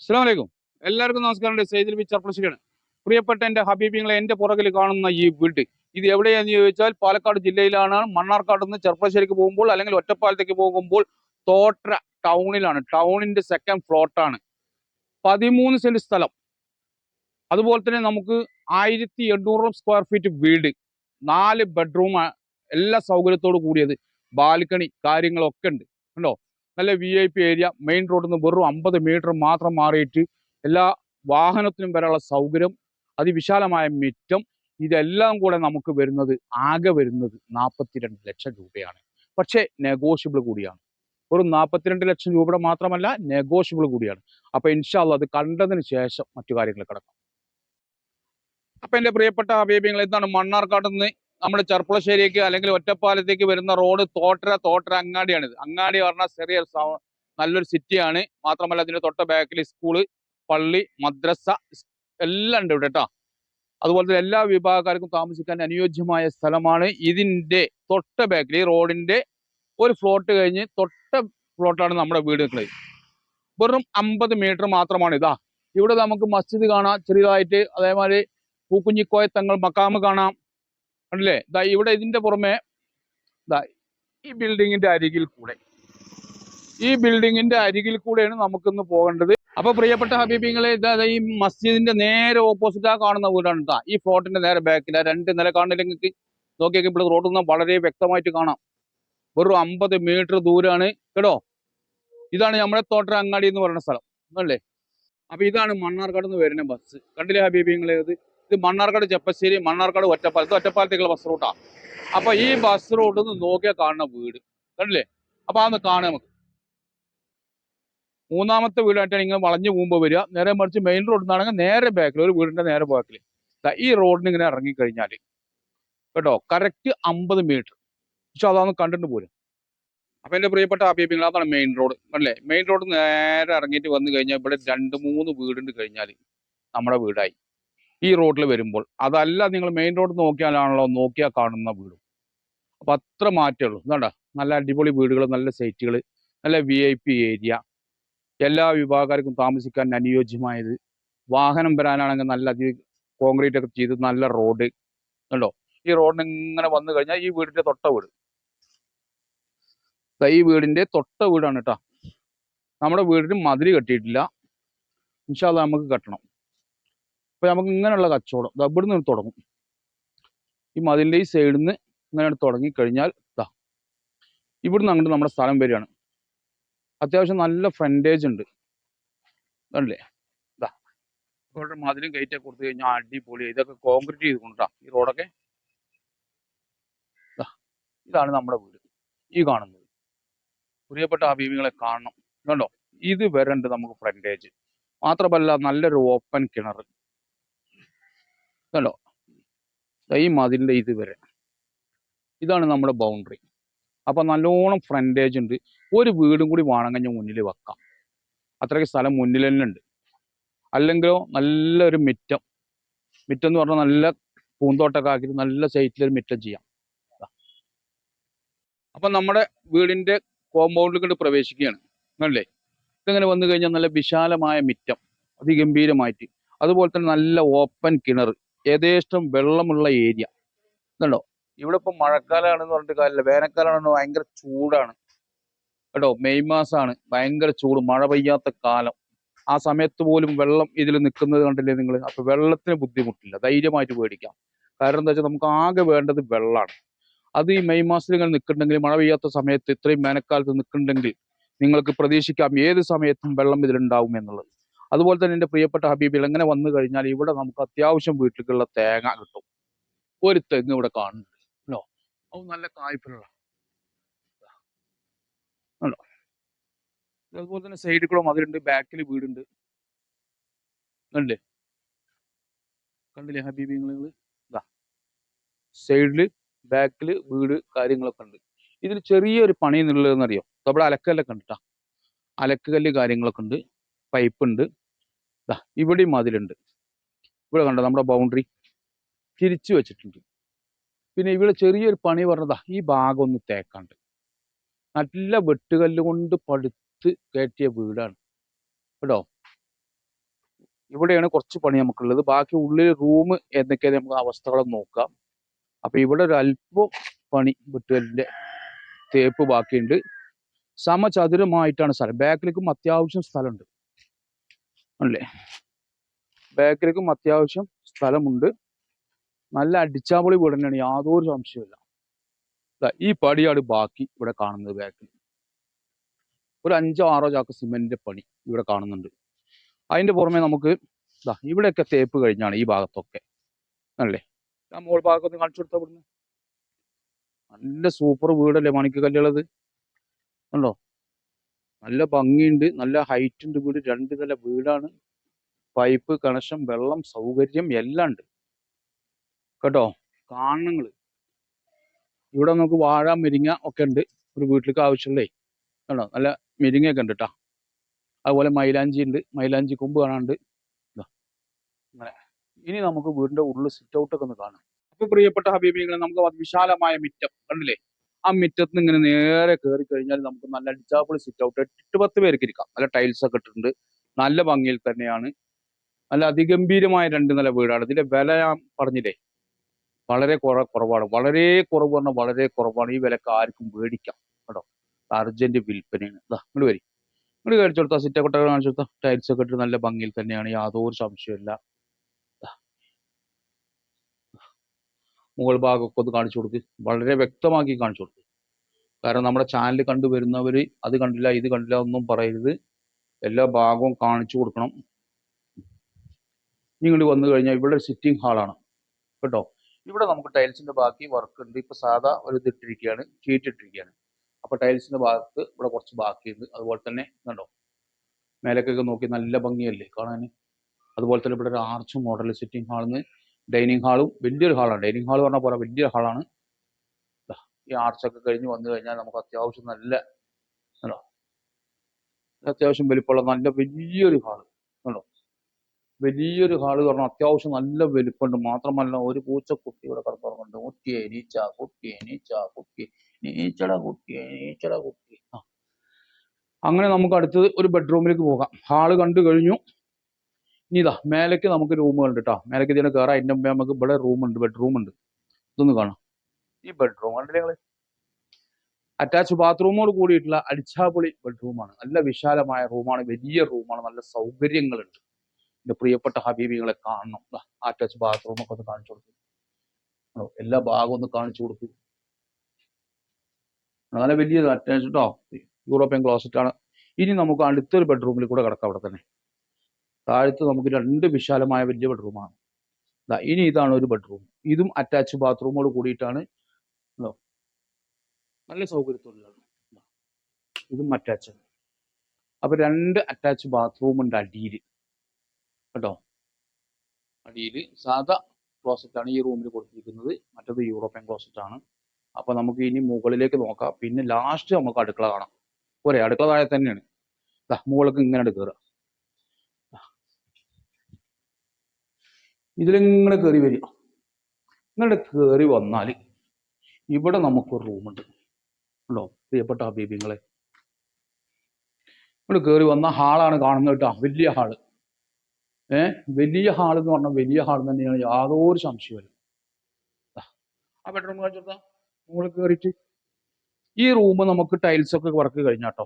അസ്സാം വലൈക്കും എല്ലാവർക്കും നമസ്കാരം സെയ്തിൽ ബി ചർപ്പളശ്ശേരിയാണ് പ്രിയപ്പെട്ട എന്റെ ഹബീബിങ്ങളെ എന്റെ പുറകിൽ കാണുന്ന ഈ വീട് ഇത് എവിടെയാന്ന് ചോദിച്ചാൽ പാലക്കാട് ജില്ലയിലാണ്. മണ്ണാർക്കാട് നിന്ന് ചെർപ്പളശ്ശേരിക്ക് പോകുമ്പോൾ അല്ലെങ്കിൽ ഒറ്റപ്പാലത്തേക്ക് പോകുമ്പോൾ തോട്ട ടൗണിലാണ്. ടൗണിന്റെ സെക്കൻഡ് ഫ്ലോട്ടാണ് പതിമൂന്ന് സെന്റ് സ്ഥലം. അതുപോലെ തന്നെ നമുക്ക് ആയിരത്തി എണ്ണൂറ് സ്ക്വയർ ഫീറ്റ് വീട്. നാല് ബെഡ്റൂം എല്ലാ സൗകര്യത്തോടു കൂടിയത്. ബാൽക്കണി കാര്യങ്ങളൊക്കെ ഉണ്ട്. കണ്ടോ? നല്ല V I P area main റോഡിൽ നിന്ന് വെറും അമ്പത് മീറ്റർ മാത്രം മാറിയിട്ട് എല്ലാ വാഹനത്തിനും വരാനുള്ള സൗകര്യം അതിവിശാലമായ മിറ്റം ഇതെല്ലാം കൂടെ നമുക്ക് വരുന്നത് ആകെ വരുന്നത് നാൽപ്പത്തിരണ്ട് ലക്ഷം രൂപയാണ്. പക്ഷേ നെഗോഷ്യബിൾ കൂടിയാണ്. വെറും നാൽപ്പത്തിരണ്ട് ലക്ഷം രൂപയുടെ മാത്രമല്ല നെഗോഷ്യബിൾ കൂടിയാണ്. അപ്പൊ ഇൻഷാല്ല അത് കണ്ടതിന് ശേഷം മറ്റു കാര്യങ്ങൾ കിടക്കാം. അപ്പൊ എന്റെ പ്രിയപ്പെട്ട അഭിപ്രായങ്ങൾ എന്താണ് മണ്ണാർക്കാട് നിന്ന് നമ്മുടെ ചെർപ്പുളശ്ശേരിക്ക് അല്ലെങ്കിൽ ഒറ്റപ്പാലത്തേക്ക് വരുന്ന റോഡ് തോട്ടര തോട്ടര അങ്ങാടിയാണിത്. അങ്ങാടി പറഞ്ഞാൽ ചെറിയ നല്ലൊരു സിറ്റിയാണ്. മാത്രമല്ല അതിന്റെ തൊട്ട ബാക്കിൽ സ്കൂൾ പള്ളി മദ്രസ എല്ലാം ഉണ്ട് ഇവിടെ കേട്ടോ അതുപോലെ തന്നെ എല്ലാ വിഭാഗക്കാർക്കും താമസിക്കാൻ അനുയോജ്യമായ സ്ഥലമാണ് ഇതിന്റെ തൊട്ട ബാക്കിൽ ഈ റോഡിന്റെ ഒരു ഫ്ലോട്ട് കഴിഞ്ഞ് തൊട്ട ഫ്ലോട്ടാണ് നമ്മുടെ വീട് നിൽക്കുന്നത് വെറും അമ്പത് മീറ്റർ മാത്രമാണ് ഇതാ. ഇവിടെ നമുക്ക് മസ്ജിദ് കാണാം ചെറിയതായിട്ട് അതേമാതിരി പൂക്കുഞ്ഞിക്കോയ തങ്ങൾ മക്കാമ് കാണാം. കണ്ടില്ലേ ദാ ഇവിടെ ഇതിന്റെ പുറമെ ദാ ഈ ബിൽഡിങ്ങിന്റെ അരികിൽ കൂടെ. ഈ ബിൽഡിങ്ങിന്റെ അരികിൽ കൂടെയാണ് നമുക്കിന്ന് പോകേണ്ടത്. അപ്പൊ പ്രിയപ്പെട്ട ഹബീബിങ്ങളെ ഇതാ ഈ മസ്ജിദിന്റെ നേരെ ഓപ്പോസിറ്റ് ആ കാണുന്ന വീടാണ് ഇതാ ഈ ഫ്ലോട്ടിന്റെ നേരെ ബാക്കിൽ രണ്ട് നില കാണുന്നില്ല നിങ്ങൾക്ക്? നോക്കിയൊക്കെ ഇവിടെ റോഡിൽ നിന്ന് വളരെ വ്യക്തമായിട്ട് കാണാം. വെറും അമ്പത് മീറ്റർ ദൂരാണ് കേട്ടോ? ഇതാണ് നമ്മുടെ തോട്ടര അങ്ങാടി എന്ന് പറയുന്ന സ്ഥലം അല്ലേ? അപ്പൊ ഇതാണ് മണ്ണാർക്കാട് നിന്ന് വരുന്ന ബസ് കണ്ടില്ലേ ഹബീബിങ്ങളെ ഇത്? ഇത് മണ്ണാർക്കാട് ചെപ്പശ്ശേരി മണ്ണാർക്കാട് ഒറ്റപ്പാലത്ത്. ഒറ്റപ്പാലത്തേക്കുള്ള ബസ് റൂട്ടാ അപ്പൊ ഈ ബസ് റൂട്ടിൽ നിന്ന് നോക്കിയാൽ കാണുന്ന വീട്. കണ്ടില്ലേ? അപ്പൊ അതൊന്ന് കാണാം നമുക്ക്. മൂന്നാമത്തെ വീടായിട്ടാണ് ഇങ്ങനെ വളഞ്ഞു പോകുമ്പോൾ വരിക. നേരെ മറിച്ച് മെയിൻ റോഡിൽ നിന്നാണെങ്കിൽ നേരെ ബാക്കിൽ ഒരു വീടിന്റെ നേരെ ബാക്കിൽ ഈ റോഡിന് ഇങ്ങനെ ഇറങ്ങിക്കഴിഞ്ഞാൽ കേട്ടോ കറക്റ്റ് അമ്പത് മീറ്റർ പക്ഷെ അതൊന്ന് കണ്ടിട്ട് പോരും. അപ്പൊ എന്റെ പ്രിയപ്പെട്ട അഭിപ്രായങ്ങൾ അതാണ് മെയിൻ റോഡ് അല്ലേ മെയിൻ റോഡ് നേരെ ഇറങ്ങിയിട്ട് വന്നു കഴിഞ്ഞാൽ ഇവിടെ രണ്ട് മൂന്ന് വീടുണ്ട് കഴിഞ്ഞാൽ നമ്മുടെ വീടായി. ഈ റോഡിൽ വരുമ്പോൾ അതല്ല നിങ്ങൾ മെയിൻ റോഡ് നോക്കിയാലാണല്ലോ നോക്കിയാൽ കാണുന്ന വീടും. അപ്പൊ അത്ര മാറ്റേ ഉള്ളൂ എന്താ നല്ല അടിപൊളി വീടുകൾ നല്ല സൈറ്റുകൾ നല്ല വി ഐ പി ഏരിയ എല്ലാ വിഭാഗക്കാർക്കും താമസിക്കാൻ അനുയോജ്യമായത് വാഹനം വരാനാണെങ്കിൽ നല്ല അധികം കോൺക്രീറ്റ് ഒക്കെ ചെയ്ത് നല്ല റോഡ് ഉണ്ടോ ഈ റോഡിന് ഇങ്ങനെ വന്നു കഴിഞ്ഞാൽ ഈ വീടിന്റെ തൊട്ട വീട്. ഈ വീടിന്റെ തൊട്ട വീടാണ് കേട്ടോ നമ്മുടെ വീടിന് മതിൽ കെട്ടിയിട്ടില്ല. ഇൻഷാല്ല നമുക്ക് കെട്ടണം. അപ്പൊ നമുക്ക് ഇങ്ങനെയുള്ള കച്ചവടം ദാ ഇവിടുന്ന് തുടങ്ങും. ഈ മതിലിന്റെ ഈ സൈഡിൽ നിന്ന് ഇങ്ങനെ തുടങ്ങി കഴിഞ്ഞാൽ ഇതാ ഇവിടുന്ന് അങ്ങോട്ട് നമ്മുടെ സ്ഥലം വരികയാണ്. അത്യാവശ്യം നല്ല ഫ്രണ്ടേജ് ഉണ്ട്. അല്ലേ ഇതാ മതിലും കയറ്റൊക്കെ കൊടുത്തു കഴിഞ്ഞാൽ അടിപൊളി. ഇതൊക്കെ കോൺക്രീറ്റ് ചെയ്ത് കൊണ്ടാ ഈ റോഡൊക്കെ ഇതാണ് നമ്മുടെ വീട്. ഈ കാണുന്നത്. പ്രിയപ്പെട്ട അഭിമുകളെ കാണണം. കണ്ടോ? ഇത് വരണ്ട് നമുക്ക് ഫ്രണ്ടേജ് മാത്രമല്ല നല്ലൊരു ഓപ്പൺ കിണർ കണ്ടോ ഈ മതിലിന്റെ ഇത് വരെ. ഇതാണ് നമ്മുടെ ബൗണ്ടറി അപ്പൊ നല്ലോണം ഫ്രണ്ടേജ് ഉണ്ട്. ഒരു വീടും കൂടി വേണമെങ്കിൽ മുന്നിൽ വെക്കാം. അത്രയ്ക്ക് സ്ഥലം മുന്നിൽ തന്നെ ഉണ്ട്. അല്ലെങ്കിലോ നല്ലൊരു മിറ്റം. മിറ്റം എന്ന് പറഞ്ഞാൽ നല്ല പൂന്തോട്ടൊക്കെ ആക്കിയിട്ട് നല്ല സൈറ്റിൽ ഒരു മിറ്റം ചെയ്യാം. അപ്പം നമ്മുടെ വീടിന്റെ കോമ്പൗണ്ടിൽ കൊണ്ട് പ്രവേശിക്കുകയാണ്. അല്ലേ ഇതിങ്ങനെ വന്നു കഴിഞ്ഞാൽ നല്ല വിശാലമായ മിറ്റം. അതിഗംഭീരമായിട്ട്. അതുപോലെ തന്നെ നല്ല ഓപ്പൺ കിണർ യഥേഷ്ടം വെള്ളമുള്ള ഏരിയ. ഇതുണ്ടോ ഇവിടെ ഇപ്പൊ മഴക്കാലമാണെന്ന് പറഞ്ഞിട്ട് കാര്യമില്ല. വേനൽക്കാലമാണെന്ന് ഭയങ്കര ചൂടാണ്. കേട്ടോ മെയ് മാസമാണ് ഭയങ്കര ചൂട്. മഴ പെയ്യാത്ത കാലം. ആ സമയത്ത് പോലും വെള്ളം ഇതിൽ നിൽക്കുന്നത് കണ്ടില്ലേ നിങ്ങൾ അപ്പൊ വെള്ളത്തിന് ബുദ്ധിമുട്ടില്ല. ധൈര്യമായിട്ട് മേടിക്കാം കാരണം എന്താ വെച്ചാൽ നമുക്ക് ആകെ വേണ്ടത് വെള്ളമാണ് അത് ഈ മെയ് മാസത്തിൽ ഇങ്ങനെ നിൽക്കുന്നുണ്ടെങ്കിൽ മഴ പെയ്യാത്ത സമയത്ത് ഇത്രയും വേനൽക്കാലത്ത് നിൽക്കുന്നുണ്ടെങ്കിൽ നിങ്ങൾക്ക് പ്രതീക്ഷിക്കാം ഏത് സമയത്തും വെള്ളം ഇതിലുണ്ടാവും എന്നുള്ളത്. അതുപോലെ തന്നെ എന്റെ പ്രിയപ്പെട്ട ഹബീബിൽ എങ്ങനെ വന്നു കഴിഞ്ഞാൽ ഇവിടെ നമുക്ക് അത്യാവശ്യം വീട്ടിലേക്കുള്ള തേങ്ങ കിട്ടും. ഒരു തെങ്ങ് ഇവിടെ കാണുന്നുണ്ട്. അല്ലോ അത് നല്ല കായ്പിലുള്ള അതുപോലെ തന്നെ സൈഡിൽ കൂടെ മതിലുണ്ട് ബാക്കിൽ വീടുണ്ട്. കണ്ടില്ലേ? കണ്ടില്ലേ ഹബീബി നിങ്ങൾ ഇതാ സൈഡിൽ ബാക്കിൽ വീട് കാര്യങ്ങളൊക്കെ ഉണ്ട്. ഇതിൽ ചെറിയൊരു പണി എന്നുള്ളതെന്നറിയോ നമ്മുടെ അലക്കല്ലൊക്കെ ഉണ്ട് കേട്ടോ അലക്കുകല്ല് കാര്യങ്ങളൊക്കെ ഉണ്ട്. പൈപ്പ് ഉണ്ട് ദാ ഇവിടെയും മതിലുണ്ട് ഇവിടെ കണ്ടോ നമ്മുടെ ബൗണ്ടറി തിരിച്ചു വെച്ചിട്ടുണ്ട്. പിന്നെ ഇവിടെ ചെറിയൊരു പണി പറഞ്ഞതാ ഈ ഭാഗം ഒന്ന് തേക്കാണ്ട്. നല്ല വെട്ടുകല്ല് കൊണ്ട് പടുത്ത് കയറ്റിയ വീടാണ്. കേട്ടോ? ഇവിടെയാണ് കുറച്ച് പണി നമുക്കുള്ളത്. ബാക്കി ഉള്ളിൽ റൂം എന്തൊക്കെയാണ് നമുക്ക് അവസ്ഥകളും നോക്കാം. അപ്പൊ ഇവിടെ ഒരു അല്പം പണി വെട്ടുകല്ലിന്റെ തേപ്പ് ബാക്കിയുണ്ട്. സമചതുരമായിട്ടാണ് സ്ഥലം. ബാക്കിലേക്കും അത്യാവശ്യം സ്ഥലമുണ്ട്. അല്ലേ? ബേക്കറിക്കും അത്യാവശ്യം സ്ഥലമുണ്ട്. നല്ല അടിച്ചാപൊളി വീട് തന്നെയാണ് യാതൊരു സംശയമില്ല ഈ പടിയാണ് ബാക്കി ഇവിടെ കാണുന്നത് ബാക്കിൽ ഒരു അഞ്ചോ ആറോ ചാക്ക് സിമെന്റിന്റെ പണി ഇവിടെ കാണുന്നുണ്ട്. അതിന്റെ പുറമെ നമുക്ക് ദാ ഇവിടെയൊക്കെ തേപ്പ് കഴിഞ്ഞാണ് ഈ ഭാഗത്തൊക്കെ. അല്ലേ? ആ മോൾ ഭാഗത്തൊന്ന് കാണിച്ചു കൊടുത്താ ഇവിടുന്ന്. നല്ല സൂപ്പർ വീടല്ലേ മണിക്ക് കല്ലുള്ളത് ഉണ്ടോ നല്ല ഭംഗിയുണ്ട് നല്ല ഹൈറ്റ് ഉണ്ട് വീട് രണ്ട് നില വീടാണ്. പൈപ്പ് കണക്ഷൻ വെള്ളം സൗകര്യം എല്ലാം ഉണ്ട്. കേട്ടോ? കാണണങ്ങൾ ഇവിടെ നമുക്ക് വാഴ മുരിങ്ങ ഒക്കെ ഉണ്ട് ഒരു വീട്ടിലേക്ക് ആവശ്യമുള്ളേ. കേട്ടോ നല്ല മുരിങ്ങയൊക്കെ ഉണ്ട് കേട്ടോ അതുപോലെ മൈലാഞ്ചി ഉണ്ട്. മൈലാഞ്ചി കൊമ്പ് കാണാണ്ട് ഇനി നമുക്ക് വീടിന്റെ ഉള്ളിൽ സിറ്റ് ഔട്ട് ഒക്കെ ഒന്ന് കാണാം. അപ്പൊ പ്രിയപ്പെട്ട ഹബീബികളെ നമുക്ക് വിശാലമായ മിറ്റം. കണ്ടില്ലേ? ആ മിറ്റത്ത് നിന്ന് ഇങ്ങനെ നേരെ കയറി കഴിഞ്ഞാൽ നമുക്ക് നല്ല അടിച്ചാപ്പൊളി സിറ്റ് ഔട്ട് എട്ട് പത്ത് പേർക്ക് ഇരിക്കാം. നല്ല ടൈൽസ് ഒക്കെ ഇട്ടിട്ടുണ്ട്. നല്ല ഭംഗിയിൽ തന്നെയാണ്. നല്ല അതിഗംഭീരമായ രണ്ട് നില വീടാണ്. ഇതിന്റെ വില ഞാൻ പറഞ്ഞില്ലേ? വളരെ കുറ കുറവാണ്. വളരെ കുറവ് പറഞ്ഞാൽ വളരെ കുറവാണ്. ഈ വിലക്ക് ആർക്കും മേടിക്കാം. കേട്ടോ? അർജന്റ് വിൽപ്പനയാണ്. ഇങ്ങോട്ട് വരി. ഇങ്ങോട്ട് കാണിച്ചു കൊടുത്താൽ സിറ്റ കൊട്ടകൾ കാണിച്ചു കൊടുത്താൽ ടൈൽസ് ഒക്കെ ഇട്ട് നല്ല ഭംഗിയിൽ തന്നെയാണ്. യാതൊരു സംശയമില്ല മുകൾ ഭാഗമൊക്കെ ഒന്ന് കാണിച്ചു കൊടുക്ക്. വളരെ വ്യക്തമാക്കി കാണിച്ചു കൊടുക്ക്. കാരണം നമ്മുടെ ചാനൽ കണ്ടു വരുന്നവർ അത് കണ്ടില്ല ഇത് കണ്ടില്ല ഒന്നും പറയരുത്. എല്ലാ ഭാഗവും കാണിച്ചു കൊടുക്കണം. നിങ്ങൾ വന്നു കഴിഞ്ഞാൽ ഇവിടെ സിറ്റിംഗ് ഹാളാണ് കേട്ടോ? ഇവിടെ നമുക്ക് ടൈൽസിന്റെ ബാക്കി വർക്ക് ഉണ്ട്. ഇപ്പൊ സാധാ ഒരു ഇതിട്ടിരിക്കുകയാണ് ഷീറ്റ് ഇട്ടിരിക്കുകയാണ്. അപ്പൊ ടൈൽസിന്റെ ഭാഗത്ത് ഇവിടെ കുറച്ച് ബാക്കിയുണ്ട്. അതുപോലെ തന്നെ കണ്ടോ? മേലേക്കൊക്കെ നോക്കി നല്ല ഭംഗിയല്ലേ കാണാൻ അതുപോലെ തന്നെ ഇവിടെ ഒരു ആർച്ച് മോഡൽ സിറ്റിംഗ് ഹാളിന്ന് ഡൈനിങ് ഹാളും വലിയൊരു ഹാളാണ് ഡൈനിങ് ഹാൾ പറഞ്ഞ പോലെ വലിയൊരു ഹാളാണ് ഈ ആർച്ചൊക്കെ കഴിഞ്ഞ് വന്നു കഴിഞ്ഞാൽ നമുക്ക് അത്യാവശ്യം നല്ല കണ്ടോ? അത്യാവശ്യം വലിപ്പമുള്ള നല്ല വലിയൊരു ഹാൾ കണ്ടോ? വലിയൊരു ഹാൾ പറഞ്ഞാൽ അത്യാവശ്യം നല്ല വലിപ്പമുണ്ട്. മാത്രമല്ല ഒരു പൂച്ചക്കുട്ടി ഇവിടെ കിടപ്പുറമുണ്ട് കുട്ടിയെ നീച്ച കുട്ടിയെ നീച്ച കുട്ടി നീച്ചട കുട്ടിയെ നീച്ചട കുട്ടി. അങ്ങനെ നമുക്ക് അടുത്തത് ഒരു ബെഡ്റൂമിലേക്ക് പോകാം. ഹാൾ കണ്ടു കഴിഞ്ഞു. ഇനി ഇതാ മേലേക്ക് നമുക്ക് റൂമുകളുണ്ട് കേട്ടോ മേലേക്ക് ഇതിനെ കയറാം അതിന്റെ മുമ്പേ നമുക്ക് ഇവിടെ റൂമുണ്ട് ബെഡ്റൂം ഉണ്ട് ഇതൊന്ന് കാണാം. ഈ ബെഡ്റൂം കണ്ടില്ലേ നിങ്ങൾ അറ്റാച്ച് ബാത്റൂമോട് കൂടിയിട്ടുള്ള അടിച്ചാപൊളി ബെഡ്റൂമാണ്. നല്ല വിശാലമായ റൂമാണ് വലിയ റൂമാണ് നല്ല സൗകര്യങ്ങളുണ്ട്. എന്റെ പ്രിയപ്പെട്ട ഹബീബികളെ കാണണം. അറ്റാച്ച് ബാത്റൂം ഒക്കെ ഒന്ന് കാണിച്ചു കൊടുക്കും? എല്ലാ ഭാഗവും ഒന്ന് കാണിച്ചു കൊടുക്കും. നല്ല വലിയ അറ്റാച്ച് കേട്ടോ യൂറോപ്യൻ ക്ലോസറ്റ് ആണ് ഇനി നമുക്ക് അടുത്തൊരു ബെഡ്റൂമിൽ കൂടെ കിടക്കാം അവിടെ തന്നെ. താഴത്ത് നമുക്ക് രണ്ട് വിശാലമായ വലിയ ബെഡ്റൂമാണ് ഇനി ഇതാണ് ഒരു ബെഡ്റൂം ഇതും അറ്റാച്ച് ബാത്റൂമോട് കൂടിയിട്ടാണ്? നല്ല സൗകര്യത്തോടെയാണ് ദാ. ഇതും അറ്റാച്ച് അപ്പൊ രണ്ട് അറ്റാച്ച് ബാത്റൂം ഉണ്ട് അടിയിൽ കേട്ടോ? അടിയിൽ സാധാ ക്ലോസറ്റ് ആണ് ഈ റൂമിൽ കൊടുത്തിരിക്കുന്നത്. മറ്റത് യൂറോപ്യൻ ക്ലോസറ്റ് ആണ്. അപ്പൊ നമുക്ക് ഇനി മുകളിലേക്ക് നോക്കാം. പിന്നെ ലാസ്റ്റ് നമുക്ക് അടുക്കള കാണാം. ഒരേ അടുക്കള താഴെ തന്നെയാണ്. മുകളിലേക്ക് ഇങ്ങനെ കയറുക ഇതിലിങ്ങനെ കയറി വരിക. ഇങ്ങനെ കയറി വന്നാൽ ഇവിടെ നമുക്കൊരു റൂമുണ്ട്. ഉണ്ടോ? പ്രിയപ്പെട്ട ഹബീബിങ്ങളെ. ഇവിടെ കയറി വന്ന ഹാളാണ് കാണുന്നത് കേട്ടോ. വലിയ ഹാൾ. ഏ? വലിയ ഹാൾ എന്ന് പറഞ്ഞാൽ വലിയ ഹാൾ തന്നെയാണ് യാതൊരു സംശയമില്ല ആ ബെഡ്റൂം കാണിച്ചെടുത്താ മുകളിൽ കയറിയിട്ട് ഈ റൂം നമുക്ക് ടൈൽസ് ഒക്കെ വർക്ക് കഴിഞ്ഞാട്ടോ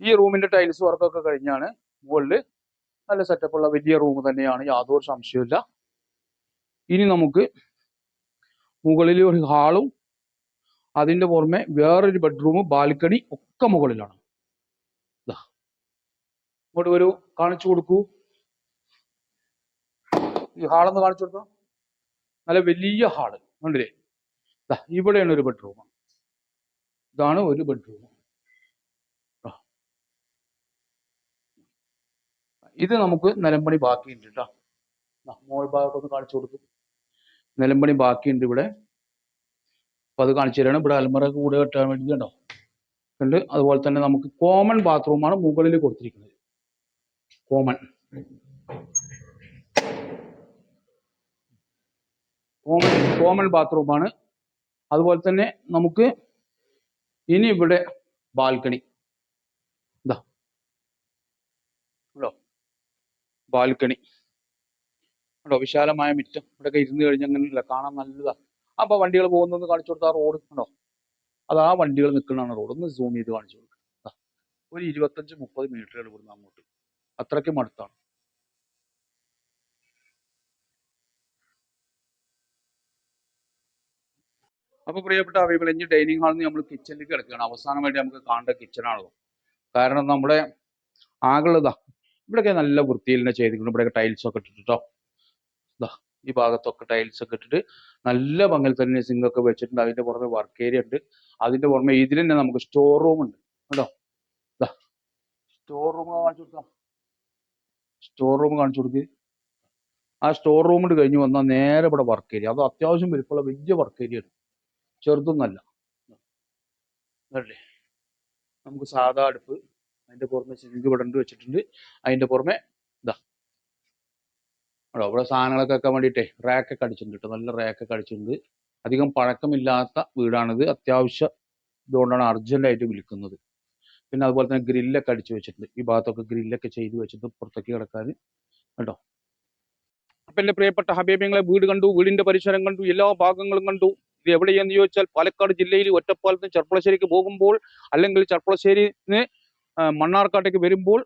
ഈ റൂമിന്റെ ടൈൽസ് വർക്കൊക്കെ കഴിഞ്ഞാണ് മുകളിൽ നല്ല സെറ്റപ്പ് ഉള്ള വലിയ റൂം തന്നെയാണ് യാതൊരു സംശയമില്ല ഇനി നമുക്ക് മുകളിൽ ഒരു ഹാളും അതിന്റെ പുറമെ വേറൊരു ബെഡ്റൂം ബാൽക്കണി ഒക്കെ മുകളിലാണ്. ഇങ്ങോട്ട് വരൂ കാണിച്ചു കൊടുക്കൂ. ഈ ഹാളൊന്ന് കാണിച്ചു കൊടുത്തോ നല്ല വലിയ ഹാൾ കണ്ടില്ലേ? ഇവിടെയാണ് ഒരു ബെഡ്റൂം ഇതാണ് ഒരു ബെഡ്റൂം ഇത് നമുക്ക് നിലമ്പണി ബാക്കിയുണ്ട് കേട്ടോ മോൾ ഭാഗത്തൊന്ന് കാണിച്ചു കൊടുക്കും നിലമ്പണി ബാക്കിയുണ്ട് ഇവിടെ. അപ്പൊ അത് കാണിച്ചു തരാണ്. ഇവിടെ അൽമറ കൂടെ കെട്ടാൻ വേണ്ടി കണ്ടോ? ഉണ്ട് അതുപോലെ തന്നെ നമുക്ക് കോമൺ ബാത്റൂമാണ് മുകളിൽ കൊടുത്തിരിക്കുന്നത്. കോമൺ കോമൺ കോമൺ ബാത്റൂമാണ് അതുപോലെ തന്നെ നമുക്ക് ഇനി ഇവിടെ ബാൽക്കണി ഇതാ ഉണ്ടോ ബാൽക്കണി. കേട്ടോ വിശാലമായ മിറ്റം. ഇവിടെയൊക്കെ ഇരുന്ന് കഴിഞ്ഞാൽ അങ്ങനെയല്ല കാണാൻ നല്ലതാ. അപ്പൊ വണ്ടികൾ പോകുന്നതെന്ന് കാണിച്ചു കൊടുത്താൽ റോഡ് ഉണ്ടോ? അത് ആ വണ്ടികൾ നിൽക്കുന്നതാണ് റോഡ്. ഒന്ന് സൂം ചെയ്ത് കാണിച്ചു കൊടുക്കുക ഒരു ഇരുപത്തഞ്ച് മുപ്പത് മീറ്ററുകൾ ഇവിടുന്ന് അങ്ങോട്ട്. അത്രയ്ക്കും അടുത്താണ്. അപ്പൊ പ്രിയപ്പെട്ട അവൈബിൾ ഇനി ഡൈനിങ് ഹാളിൽ നിന്ന് നമ്മൾ കിച്ചണിലേക്ക് കിടക്കുകയാണ്. അവസാനമായിട്ട് നമുക്ക് കാണേണ്ട കിച്ചണാണല്ലോ കാരണം നമ്മുടെ ആകെയുള്ളതാ ഇവിടെയൊക്കെ നല്ല വൃത്തിയിൽ തന്നെ ചെയ്തിട്ടുണ്ട്. ഇവിടെയൊക്കെ ടൈൽസ് ഒക്കെ ഇട്ടിട്ടോ ഇതാ ഈ ഭാഗത്തൊക്കെ ടൈൽസ് ഒക്കെ ഇട്ടിട്ട് നല്ല ഭംഗിയിൽ തന്നെ സിങ്ക് ഒക്കെ വെച്ചിട്ടുണ്ട്. അതിന്റെ പുറമെ വർക്ക് ഏരിയ ഉണ്ട്. അതിന്റെ പുറമെ ഇതിൽ തന്നെ നമുക്ക് സ്റ്റോർ റൂം ഉണ്ട്. കേട്ടോ ഇതാ സ്റ്റോർ റൂം കാണിച്ചു കൊടുക്കാം. സ്റ്റോർ റൂം കാണിച്ചു കൊടുക്ക്. ആ സ്റ്റോർ റൂമിൽ കഴിഞ്ഞ് വന്നാൽ നേരെ ഇവിടെ വർക്ക് ഏരിയ അത് അത്യാവശ്യം വലുപ്പമുള്ള വലിയ വർക്ക് ഏരിയ ആണ്. ചെറുതൊന്നല്ല. നമുക്ക് സാധാ അടുപ്പ് അതിന്റെ പുറമെ സിങ്ക് ഇവിടെ ഉണ്ട് വെച്ചിട്ടുണ്ട്. അതിന്റെ പുറമെ ഇതാ അവിടെ ഇവിടെ സാധനങ്ങളൊക്കെ വെക്കാൻ വേണ്ടിയിട്ടേ റാക്കൊക്കെ അടിച്ചിട്ടുണ്ട് നല്ല റാക്കൊക്കെ അടിച്ചിട്ടുണ്ട്. അധികം പഴക്കമില്ലാത്ത വീടാണിത്. അത്യാവശ്യം ഇതുകൊണ്ടാണ് അർജന്റായിട്ട് വിൽക്കുന്നത്. പിന്നെ അതുപോലെ തന്നെ ഗ്രില്ലൊക്കെ അടിച്ചു വെച്ചിട്ടുണ്ട്. ഈ ഭാഗത്തൊക്കെ ഗ്രില്ലൊക്കെ ചെയ്ത് വെച്ചിട്ട് പുറത്തേക്ക് കിടക്കാൻ. കേട്ടോ അപ്പം എന്റെ പ്രിയപ്പെട്ട ഹബീബിങ്ങളെ വീട് കണ്ടു വീടിന്റെ പരിസരം കണ്ടു എല്ലാ ഭാഗങ്ങളും കണ്ടു. ഇത് എവിടെയെന്ന് ചോദിച്ചാൽ പാലക്കാട് ജില്ലയിൽ ഒറ്റപ്പാലത്ത് ചെർപ്പളശ്ശേരിക്ക് പോകുമ്പോൾ അല്ലെങ്കിൽ ചെർപ്പളശ്ശേരിന്ന് മണ്ണാർക്കാട്ടേക്ക് വരുമ്പോൾ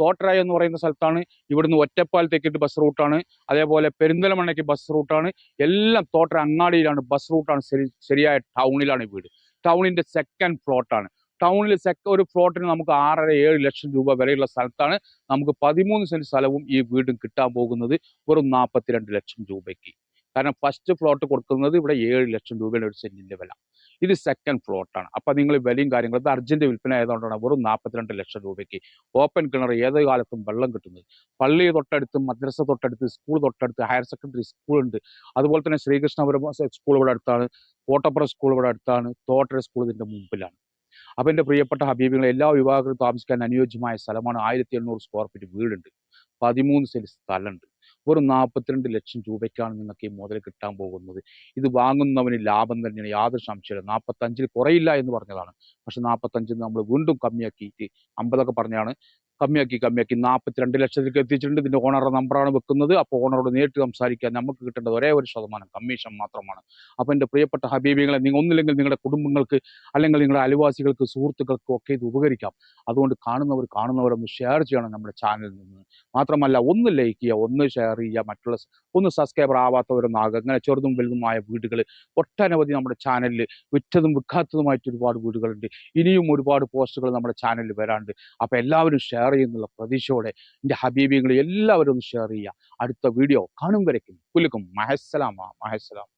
തോട്ടര എന്ന് പറയുന്ന സ്ഥലത്താണ് ഇവിടുന്ന് ഒറ്റപ്പാലത്തേക്ക് ബസ് റൂട്ടാണ് അതേപോലെ പെരിന്തലമണ്ണയ്ക്ക് ബസ് റൂട്ടാണ് എല്ലാം തോട്ടര അങ്ങാടിയിലാണ് ബസ് റൂട്ടാണ് ശരി ശരിയായ ടൗണിലാണ് വീട്. ടൗണിന്റെ സെക്കൻഡ് ഫ്ലോട്ടാണ് ടൗണിൽ സെക്ക ഒരു ഫ്ലോട്ടിന് നമുക്ക് ആറര ഏഴ് ലക്ഷം രൂപ വരെയുള്ള സ്ഥലത്താണ് നമുക്ക് പതിമൂന്ന് സെന്റ് സ്ഥലവും ഈ വീടും കിട്ടാൻ പോകുന്നത് വെറും നാൽപ്പത്തിരണ്ട് ലക്ഷം രൂപയ്ക്ക്. കാരണം ഫസ്റ്റ് ഫ്ലോട്ട് കൊടുക്കുന്നത് ഇവിടെ ഏഴ് ലക്ഷം രൂപയുടെ ഒരു സെന്റിന്റെ വില. ഇത് സെക്കൻഡ് ഫ്ലോട്ടാണ് അപ്പൊ നിങ്ങൾ വലിയ കാര്യങ്ങൾ ഇത് അർജന്റ് വിൽപ്പന ആയതുകൊണ്ടാണ് വെറും നാൽപ്പത്തിരണ്ട് ലക്ഷം രൂപയ്ക്ക് ഓപ്പൺ കിണർ ഏത് കാലത്തും വെള്ളം കിട്ടുന്നത്. പള്ളി തൊട്ടടുത്ത് മദ്രസ തൊട്ടടുത്ത് സ്കൂൾ തൊട്ടടുത്ത് ഹയർ സെക്കൻഡറി സ്കൂൾ ഉണ്ട്. അതുപോലെ തന്നെ ശ്രീകൃഷ്ണപുരം സ്കൂൾ ഇവിടെ അടുത്താണ്. കോട്ടപ്പുറം സ്കൂൾ ഇവിടെ അടുത്താണ്. തോട്ടര സ്കൂൾ ഇതിന്റെ മുമ്പിലാണ്. അപ്പൊ എന്റെ പ്രിയപ്പെട്ട ഹബീബികളെ എല്ലാ വിഭാഗങ്ങളും താമസിക്കാൻ അനുയോജ്യമായ സ്ഥലമാണ് ആയിരത്തി എണ്ണൂറ് സ്ക്വയർ ഫീറ്റ് വീടുണ്ട്. പതിമൂന്ന് സെന്റ് സ്ഥലമുണ്ട്. വെറും നാൽപ്പത്തിരണ്ട് ലക്ഷം രൂപയ്ക്കാണ് നിങ്ങൾക്ക് ഈ മുതൽ കിട്ടാൻ പോകുന്നത്. ഇത് വാങ്ങുന്നവന് ലാഭം തന്നെയാണ്. യാതൊരു സംശയമില്ല നാൽപ്പത്തഞ്ചിൽ കുറയില്ല എന്ന് പറഞ്ഞതാണ്. പക്ഷെ നാൽപ്പത്തഞ്ചിൽ നമ്മൾ വീണ്ടും കമ്മിയാക്കിയിട്ട് അമ്പതൊക്കെ പറഞ്ഞാണ് കമ്മിയാക്കി കമ്മിയാക്കി. നാൽപ്പത്തിരണ്ട് ലക്ഷത്തിലേക്ക് എത്തിച്ചിട്ടുണ്ട്. ഇതിന്റെ ഓണറുടെ നമ്പറാണ് വെക്കുന്നത്. അപ്പോൾ ഓണറോട് നേരിട്ട് സംസാരിക്കാൻ നമുക്ക് കിട്ടേണ്ടത് ഒരേ ഒരു ശതമാനം കമ്മീഷൻ മാത്രമാണ്. അപ്പോൾ എന്റെ പ്രിയപ്പെട്ട ഹബീബികളെ നിങ്ങൾ ഒന്നില്ലെങ്കിൽ നിങ്ങളുടെ കുടുംബങ്ങൾക്ക് അല്ലെങ്കിൽ നിങ്ങളുടെ അയൽവാസികൾക്ക് സുഹൃത്തുക്കൾക്കും ഒക്കെ ഇത് ഉപകരിക്കാം. അതുകൊണ്ട് കാണുന്നവർ കാണുന്നവരൊന്ന് ഷെയർ ചെയ്യണം നമ്മുടെ ചാനലിൽ നിന്ന്. മാത്രമല്ല ഒന്ന് ലൈക്ക് ചെയ്യുക ഒന്ന് ഷെയർ ചെയ്യുക മറ്റുള്ള ഒന്ന് സബ്സ്ക്രൈബർ ആവാത്തവരൊന്നാകുക അങ്ങനെ ചെറുതും വലുതുമായ വീടുകൾ ഒട്ടനവധി നമ്മുടെ ചാനലിൽ വിറ്റതും വിൽക്കാത്തതുമായിട്ട് ഒരുപാട് വീടുകളുണ്ട്. ഇനിയും ഒരുപാട് പോസ്റ്റുകൾ നമ്മുടെ ചാനലിൽ വരാണ്ട്. അപ്പോൾ എല്ലാവരും ഷെയർ ചെയ്യുന്നുള്ള പ്രതീക്ഷയോടെ എന്റെ ഹബീബികൾ എല്ലാവരും ഒന്ന് ഷെയർ ചെയ്യുക. അടുത്ത വീഡിയോ കാണും വരയ്ക്കും. കുലുക്കും മഹസ്സലാമ. മഹസ്സലാം.